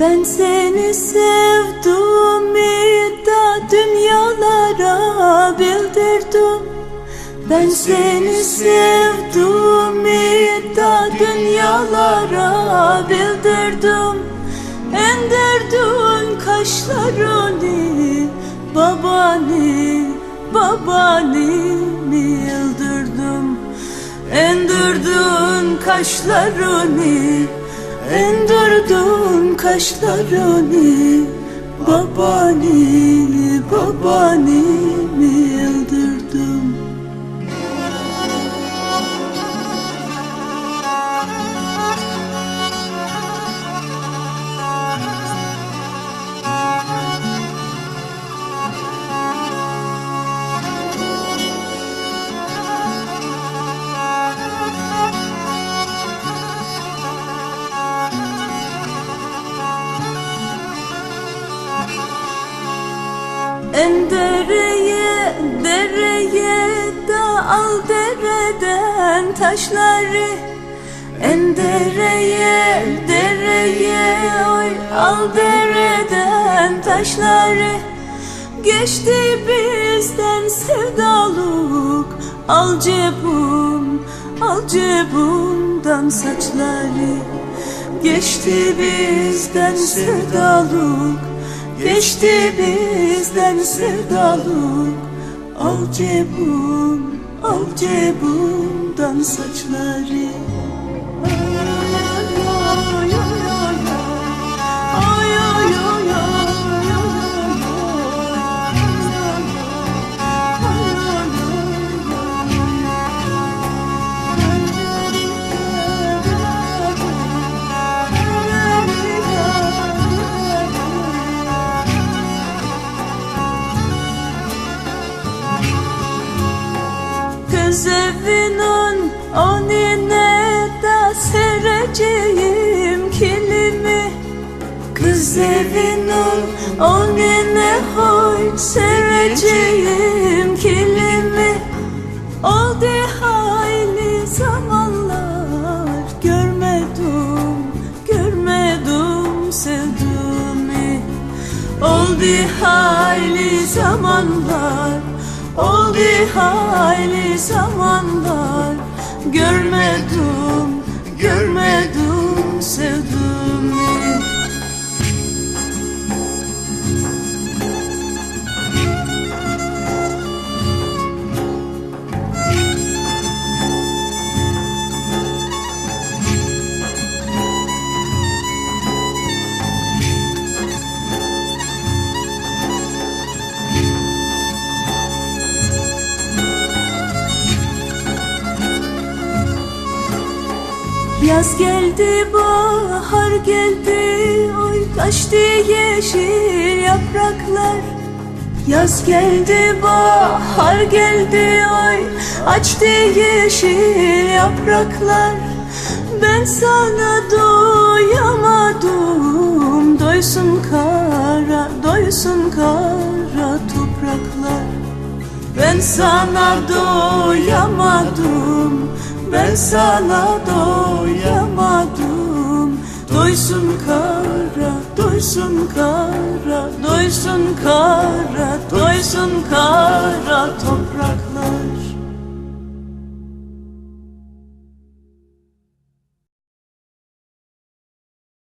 Ben seni sevdim da dünyalara bildirdim. Ben seni sevdim da dünyalara bildirdim. Endirdin kaşlarını babani babani yıldırdım Endirdin kaşlarını Endirdin kaşlarını Babani, babani En dereye, dereye da al dereden taşları. En dereye, dereye oy al dereden taşları. Geçti bizden sevdalık Al cebum, al cebumdan saçları. Geçti bizden sevdalık Geçti bizden sevdalık Al cebum, al cebumdan saçları Kız evinin önüne de sereceğim kilimi Kız evinin önüne hoy sereceğim kilimi Oldu hayli zamanlar görmedim, görmedim sevdiğimi Oldu hayli zamanlar Oldu hayli zamanlar. Görmedim, görmedim Yaz geldi, bahar geldi, oy kaçtı yeşil yapraklar. Yaz geldi, bahar geldi, oy açtı yeşil yapraklar. Ben sana doyamadım, doysun kara, doysun kara topraklar. Ben sana doyamadım Ben sana doyamadım. Doysun kara, doysun kara Doysun kara, doysun kara topraklar